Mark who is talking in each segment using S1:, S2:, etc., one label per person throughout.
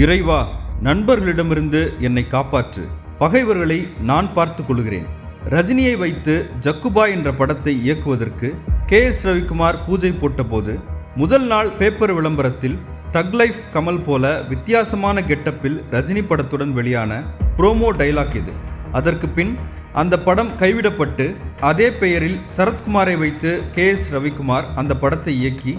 S1: இறைவா நண்பர்களிடமிருந்து என்னை காப்பாற்று. பகைவர்களை நான் பார்த்துக் கொள்கிறேன். ரஜினியை வைத்து ஜக்குபா என்ற படத்தை இயக்குவதற்கு கே எஸ் ரவிக்குமார் பூஜை போட்டபோது முதல் நாள் பேப்பர் விளம்பரத்தில் தக் லைஃப் கமல் போல வித்தியாசமான கெட்டப்பில் ரஜினி படத்துடன் வெளியான ப்ரோமோ டைலாக் இது. அதற்கு பின் அந்த படம் கைவிடப்பட்டு அதே பெயரில் சரத்குமாரை வைத்து கே எஸ் ரவிக்குமார் அந்த படத்தை இயக்கி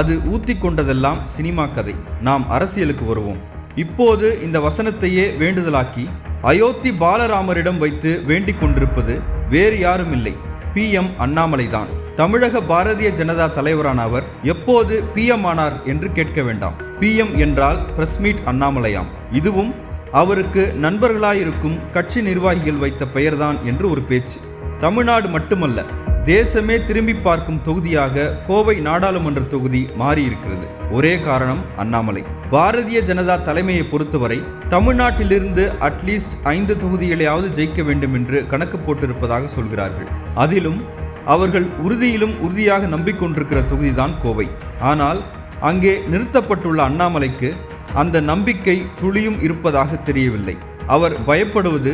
S1: அது ஊத்தி கொண்டதெல்லாம் சினிமா கதை. நாம் அரசியலுக்கு வருவோம். இப்போது இந்த வசனத்தையே வேண்டுதலாக்கி அயோத்தி பாலராமரிடம் வைத்து வேண்டிக் கொண்டிருப்பது வேறு யாரும் இல்லை பி. எம். அண்ணாமலைதான். தமிழக பாரதிய ஜனதா தலைவரான அவர் எப்போது பிஎம் ஆனார் என்று கேட்க வேண்டாம். பிஎம் என்றால் பிரஸ் மீட் அண்ணாமலையாம். இதுவும் அவருக்கு நண்பர்களாயிருக்கும் கட்சி நிர்வாகிகள் வைத்த பெயர்தான் என்று ஒரு பேச்சு. தமிழ்நாடு மட்டுமல்ல தேசமே திரும்பி பார்க்கும் தொகுதியாக கோவை நாடாளுமன்ற தொகுதி மாறியிருக்கிறது. ஒரே காரணம் அண்ணாமலை. பாரதிய ஜனதா தலைமையை பொறுத்தவரை தமிழ்நாட்டிலிருந்து அட்லீஸ்ட் ஐந்து தொகுதிகளையாவது ஜெயிக்க வேண்டும் என்று கணக்கு போட்டிருப்பதாக சொல்கிறார்கள். அதிலும் அவர்கள் உறுதியிலும் உறுதியாக நம்பிக்கொண்டிருக்கிற தொகுதிதான் கோவை. ஆனால் அங்கே நிறுத்தப்பட்டுள்ள அண்ணாமலைக்கு அந்த நம்பிக்கை துளியும் இருப்பதாக தெரியவில்லை. அவர் பயப்படுவது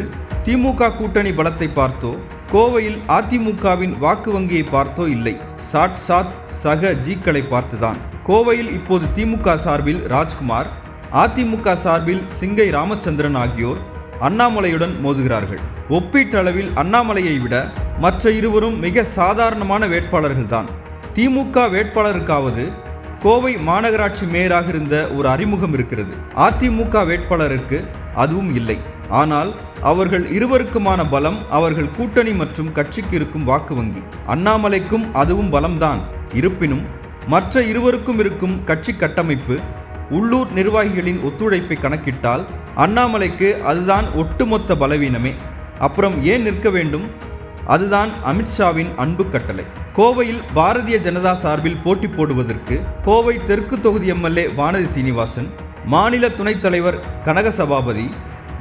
S1: திமுக கூட்டணி பலத்தை பார்த்தோ கோவையில் அதிமுகவின் வாக்கு வங்கியை பார்த்தோ இல்லை. சாட் சாத் சக ஜீக்களை பார்த்துதான். கோவையில் இப்போது திமுக சார்பில் ராஜ்குமார் அதிமுக சார்பில் சிங்கை ராமச்சந்திரன் ஆகியோர் அண்ணாமலையுடன் மோதுகிறார்கள். ஒப்பீட்டளவில் அண்ணாமலையை விட மற்ற இருவரும் மிக சாதாரணமான வேட்பாளர்கள்தான். திமுக வேட்பாளருக்காவது கோவை மாநகராட்சி மேயராக இருந்த ஒரு அறிமுகம் இருக்கிறது. அதிமுக வேட்பாளருக்கு அதுவும் இல்லை. ஆனால் அவர்கள் இருவருக்குமான பலம் அவர்கள் கூட்டணி மற்றும் கட்சிக்கு இருக்கும் வாக்கு வங்கி. அண்ணாமலைக்கும் அதுவும் பலம்தான். இருப்பினும் மற்ற இருவருக்கும் இருக்கும் கட்சி கட்டமைப்பு உள்ளூர் நிர்வாகிகளின் ஒத்துழைப்பை கணக்கிட்டால் அண்ணாமலைக்கு அதுதான் ஒட்டுமொத்த பலவீனமே. அப்புறம் ஏன் நிற்க வேண்டும்? அதுதான் அமித்ஷாவின் அன்பு கட்டளை. கோவையில் பாரதிய ஜனதா சார்பில் போட்டி போடுவதற்கு கோவை தெற்கு தொகுதி எம்எல்ஏ வானதி சீனிவாசன் மாநில துணைத் தலைவர் கனக சபாபதி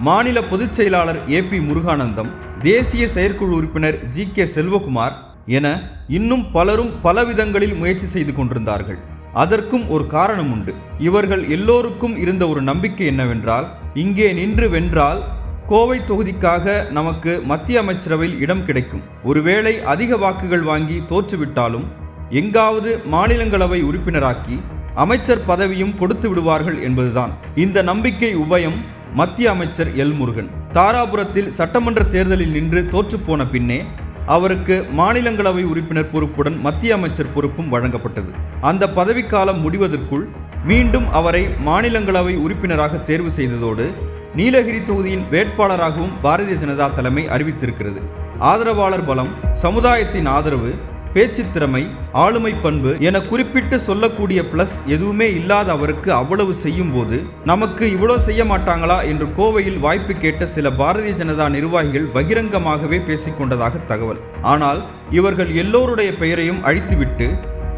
S1: மாநில பொதுச் செயலாளர் ஏ பி முருகானந்தம் தேசிய செயற்குழு உறுப்பினர் ஜி கே செல்வகுமார் என இன்னும் பலரும் பலவிதங்களில் முயற்சி செய்து கொண்டிருந்தார்கள். அதற்கும் ஒரு காரணம் உண்டு. இவர்கள் எல்லோருக்கும் இருந்த ஒரு நம்பிக்கை என்னவென்றால் இங்கே நின்று வென்றால் கோவை தொகுதிக்காக நமக்கு மத்திய அமைச்சரவையில் இடம் கிடைக்கும். ஒருவேளை அதிக வாக்குகள் வாங்கி தோற்றுவிட்டாலும் எங்காவது மாநிலங்களவை உறுப்பினராக்கி அமைச்சர் பதவியும் கொடுத்து விடுவார்கள் என்பதுதான். இந்த நம்பிக்கை உபயம் மத்திய அமைச்சர் எல் முருகன். தாராபுரத்தில் சட்டமன்ற தேர்தலில் நின்று தோற்றுப்போன பின்னே அவருக்கு மாநிலங்களவை உறுப்பினர் பொறுப்புடன் மத்திய அமைச்சர் பொறுப்பும் வழங்கப்பட்டது. அந்த பதவிக்காலம் முடிவதற்குள் மீண்டும் அவரை மாநிலங்களவை உறுப்பினராக தேர்வு செய்ததோடு நீலகிரி தொகுதியின் வேட்பாளராகவும் பாரதிய ஜனதா தலைமை அறிவித்திருக்கிறது. ஆதரவாளர் பலம் சமுதாயத்தின் ஆதரவு பேச்சு திறமை ஆளுமை பண்பு என குறிப்பிட்டு சொல்லக்கூடிய பிளஸ் எதுவுமே இல்லாத அவருக்கு அவ்வளவு செய்யும் போது நமக்கு இவ்வளோ செய்ய மாட்டாங்களா என்று கோவையில் வாய்ப்பு கேட்ட சில பாரதிய ஜனதா நிர்வாகிகள் பகிரங்கமாகவே பேசிக்கொண்டதாக தகவல். ஆனால் இவர்கள் எல்லோருடைய பெயரையும் அழித்துவிட்டு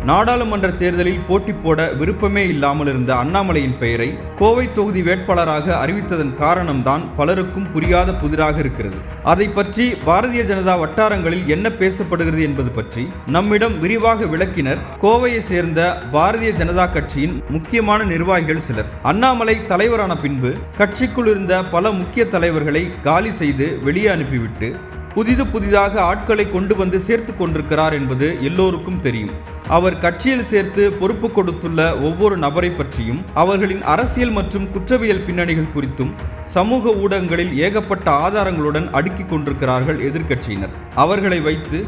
S1: நாடாளுமன்ற தேர்தலில் போட்டி போட விருப்பமே இல்லாமல் இருந்த அண்ணாமலையின் பெயரை கோவை தொகுதி வேட்பாளராக அறிவித்ததன் காரணம்தான் பலருக்கும் புரியாத புதிராக இருக்கிறது. அதை பற்றி பாரதிய ஜனதா வட்டாரங்களில் என்ன பேசப்படுகிறது என்பது பற்றி நம்மிடம் விரிவாக விளக்கினர் கோவையை சேர்ந்த பாரதிய ஜனதா கட்சியின் முக்கியமான நிர்வாகிகள் சிலர். அண்ணாமலை தலைவரான பின்பு கட்சிக்குள் இருந்த பல முக்கிய தலைவர்களை காலி செய்து வெளியே அனுப்பிவிட்டு புதிது புதிதாக ஆட்களை கொண்டு வந்து சேர்த்து கொண்டிருக்கிறார் என்பது எல்லோருக்கும் தெரியும். அவர் கட்சியில் சேர்த்து பொறுப்பு கொடுத்துள்ள ஒவ்வொரு நபரை பற்றியும் அவர்களின் அரசியல் மற்றும் குற்றவியல் பின்னணிகள் குறித்தும் சமூக ஊடகங்களில் ஏகப்பட்ட ஆதாரங்களுடன் அடுக்கிக் கொண்டிருக்கிறார்கள் எதிர்க்கட்சியினர். அவர்களை வைத்து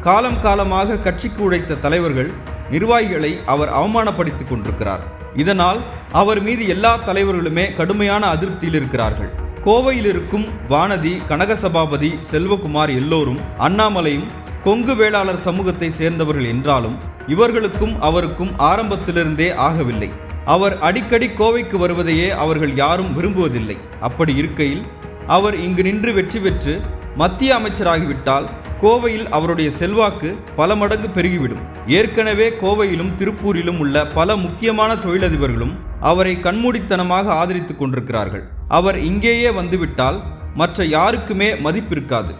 S1: காலம் காலமாக கட்சிக்கு உழைத்த தலைவர்கள் நிர்வாகிகளை அவர் அவமானப்படுத்திக் கொண்டிருக்கிறார். இதனால் அவர் மீது எல்லா தலைவர்களுமே கடுமையான அதிருப்தியில் இருக்கிறார்கள். கோவையில் இருக்கும் வானதி கனகசபாபதி செல்வகுமார் எல்லோரும் அண்ணாமலையும் கொங்கு வேளாளர் சமூகத்தை சேர்ந்தவர்கள் என்றாலும் இவர்களுக்கும் அவருக்கும் ஆரம்பத்திலிருந்தே ஆகவில்லை. அவர் அடிக்கடி கோவைக்கு வருவதையே அவர்கள் யாரும் விரும்புவதில்லை. அப்படி இருக்கையில் அவர் இங்கு நின்று வெற்றி பெற்று மத்திய அமைச்சராகிவிட்டால் கோவையில் அவருடைய செல்வாக்கு பல மடங்கு பெருகிவிடும். ஏற்கனவே கோவையிலும் திருப்பூரிலும் உள்ள பல முக்கியமான தொழிலதிபர்களும் அவரை கண்மூடித்தனமாக ஆதரித்துக் கொண்டிருக்கிறார்கள். அவர் இங்கேயே வந்துவிட்டால் மற்ற யாருக்குமே மதிப்பிருக்காது.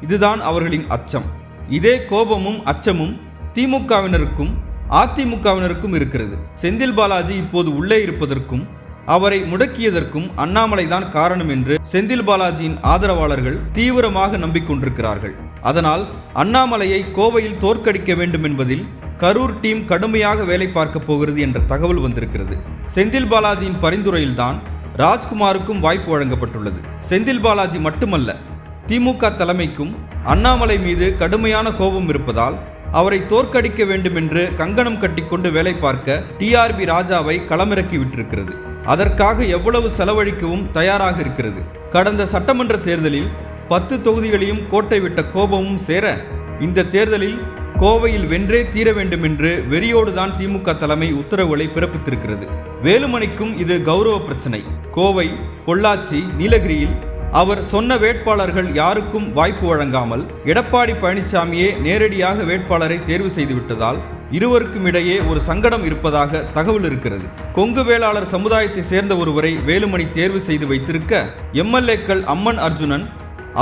S1: இதுதான் அவர்களின் அச்சம். இதே கோபமும் அச்சமும் திமுகவினருக்கும் அதிமுகவினருக்கும் இருக்கிறது. செந்தில் பாலாஜி இப்போது உள்ளே இருப்பதற்கும் அவரை முடக்கியதற்கும் அண்ணாமலைதான் காரணம் என்று செந்தில் பாலாஜியின் ஆதரவாளர்கள் தீவிரமாக நம்பிக்கொண்டிருக்கிறார்கள். அதனால் அண்ணாமலையை கோவையில் தோற்கடிக்க வேண்டும் என்பதில் கரூர் டீம் கடுமையாக வேலை பார்க்க போகிறது என்ற தகவல் வந்திருக்கிறது. செந்தில் பாலாஜியின் பரிந்துரையில்தான் ராஜ்குமாருக்கும் வாய்ப்பு வழங்கப்பட்டுள்ளது. செந்தில் பாலாஜி மட்டுமல்ல திமுக தலைமைக்கும் அண்ணாமலை மீது கடுமையான கோபம் இருப்பதால் அவரை தோற்கடிக்க வேண்டும் என்று கங்கணம் கட்டிக்கொண்டு வேலை பார்க்க டிஆர்பி ராஜாவை களமிறக்கி விட்டிருக்கிறது. அதற்காக எவ்வளவு செலவழிக்கவும் தயாராக இருக்கிறது. கடந்த சட்டமன்ற தேர்தலில் பத்து தொகுதிகளையும் கோட்டை விட்ட கோபமும் சேர இந்த தேர்தலில் கோவையில் வென்றே தீர வேண்டும் என்று வெறியோடுதான் திமுக தலைமை உத்தரவுகளை பிறப்பித்திருக்கிறது. வேலுமணிக்கும் இது கௌரவ பிரச்சனை. கோவை பொள்ளாச்சி நீலகிரியில் அவர் சொன்ன வேட்பாளர்கள் யாருக்கும் வாய்ப்பு வழங்காமல் எடப்பாடி பழனிசாமியே நேரடியாக வேட்பாளரை தேர்வு செய்துவிட்டதால் இருவருக்கும் இடையே ஒரு சங்கடம் இருப்பதாக தகவல் இருக்கிறது. கொங்கு வேளாளர் சமுதாயத்தை சேர்ந்த ஒருவரை வேலுமணி தேர்வு செய்து வைத்திருக்க எம்எல்ஏக்கள் அம்மன் அர்ஜுனன்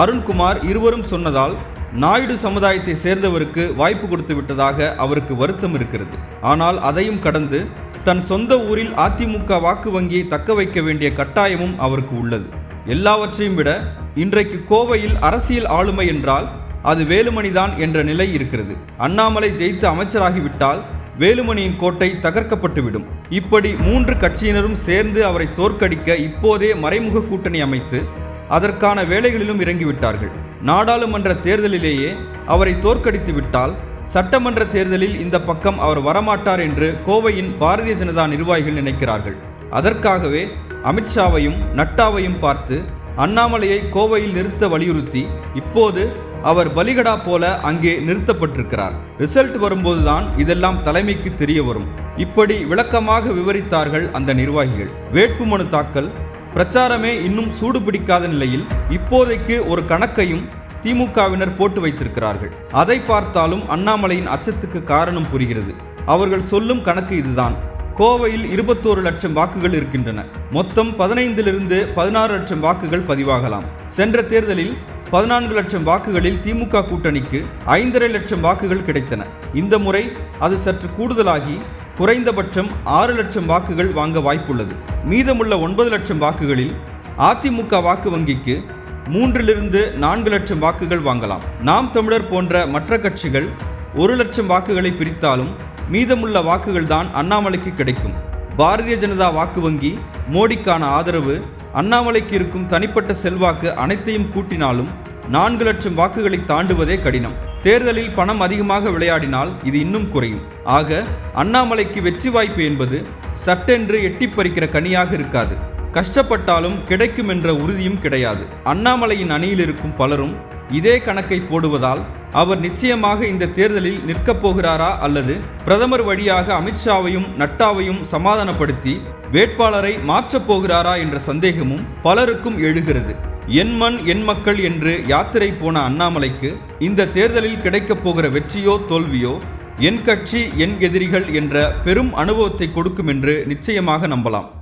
S1: அருண்குமார் இருவரும் சொன்னதால் நாயுடு சமுதாயத்தை சேர்ந்தவருக்கு வாய்ப்பு கொடுத்து விட்டதாக அவருக்கு வருத்தம் இருக்கிறது. ஆனால் அதையும் கடந்து தன் சொந்த ஊரில் அதிமுக வாக்கு வங்கியை தக்க வைக்க வேண்டிய கட்டாயமும் அவருக்கு உள்ளது. எல்லாவற்றையும் விட இன்றைக்கு கோவையில் அரசியல் ஆளுமை என்றால் அது வேலுமணிதான் என்ற நிலை இருக்கிறது. அண்ணாமலை ஜெயித்து அமைச்சராகிவிட்டால் வேலுமணியின் கோட்டை தகர்க்கப்பட்டுவிடும். இப்படி மூன்று கட்சியினரும் சேர்ந்து அவரை தோற்கடிக்க இப்போதே மறைமுக கூட்டணி அமைத்து அதற்கான வேலைகளிலும் இறங்கிவிட்டார்கள். நாடாளுமன்ற தேர்தலிலேயே அவரை தோற்கடித்து விட்டால் சட்டமன்ற தேர்தலில் இந்த பக்கம் அவர் வரமாட்டார் என்று கோவையின் பாரதிய ஜனதா நிர்வாகிகள் நினைக்கிறார்கள். அதற்காகவே அமித்ஷாவையும் நட்டாவையும் பார்த்து அண்ணாமலையை கோவையில் நிறுத்த வலியுறுத்தி இப்போது அவர் பலிகடா போல அங்கே நிறுத்தப்பட்டிருக்கிறார். ரிசல்ட் வரும்போதுதான் இதெல்லாம் தலைமைக்கு தெரிய வரும். இப்படி விளக்கமாக விவரித்தார்கள் அந்த நிர்வாகிகள். வேட்புமனு தாக்கல் பிரச்சாரமே இன்னும் சூடு பிடிக்காத நிலையில் இப்போதைக்கு ஒரு கணக்கையும் திமுகவினர் போட்டு வைத்திருக்கிறார்கள். அதை பார்த்தாலும் அண்ணாமலையின் அச்சத்துக்கு காரணம் புரிகிறது. அவர்கள் சொல்லும் கணக்கு இதுதான். கோவையில் இருபத்தோரு லட்சம் வாக்குகள் இருக்கின்றன. மொத்தம் பதினைந்திலிருந்து பதினாறு லட்சம் வாக்குகள் பதிவாகலாம். சென்ற தேர்தலில் பதினான்கு லட்சம் வாக்குகளில் திமுக கூட்டணிக்கு ஐந்தரை லட்சம் வாக்குகள் கிடைத்தன. இந்த முறை அது சற்று கூடுதலாகி குறைந்தபட்சம் ஆறு லட்சம் வாக்குகள் வாங்க வாய்ப்புள்ளது. மீதமுள்ள ஒன்பது லட்சம் வாக்குகளில் அதிமுக வாக்கு வங்கிக்கு மூன்றிலிருந்து நான்கு லட்சம் வாக்குகள் வாங்கலாம். நாம் தமிழர் போன்ற மற்ற கட்சிகள் ஒரு லட்சம் வாக்குகளை பிரித்தாலும் மீதமுள்ள வாக்குகள் தான் அண்ணாமலைக்கு கிடைக்கும். பாரதிய ஜனதா வாக்கு வங்கி மோடிக்கான ஆதரவு அண்ணாமலைக்கு இருக்கும் தனிப்பட்ட செல்வாக்கு அனைத்தையும் கூட்டினாலும் நான்கு லட்சம் வாக்குகளை தாண்டுவதே கடினம். தேர்தலில் பணம் அதிகமாக விளையாடினால் இது இன்னும் குறையும். ஆக அண்ணாமலைக்கு வெற்றி வாய்ப்பு என்பது சட்டென்று எட்டி பறிக்கிற கனியாக இருக்காது. கஷ்டப்பட்டாலும் கிடைக்கும் என்ற உறுதியும் கிடையாது. அண்ணாமலையின் அணியில் இருக்கும் பலரும் இதே கணக்கை போடுவதால் அவர் நிச்சயமாக இந்த தேர்தலில் நிற்கப் போகிறாரா அல்லது பிரதமர் வழியாக அமித்ஷாவையும் நட்டாவையும் சமாதானப்படுத்தி வேட்பாளரை மாற்றப் போகிறாரா என்ற சந்தேகமும் பலருக்கும் எழுகிறது. என் மண் என் மக்கள் என்று யாத்திரை போன அண்ணாமலைக்கு இந்த தேர்தலில் கிடைக்கப் போகிற வெற்றியோ தோல்வியோ என் கட்சி என் எதிரிகள் என்ற பெரும் அனுபவத்தை கொடுக்கும் என்று நிச்சயமாக நம்பலாம்.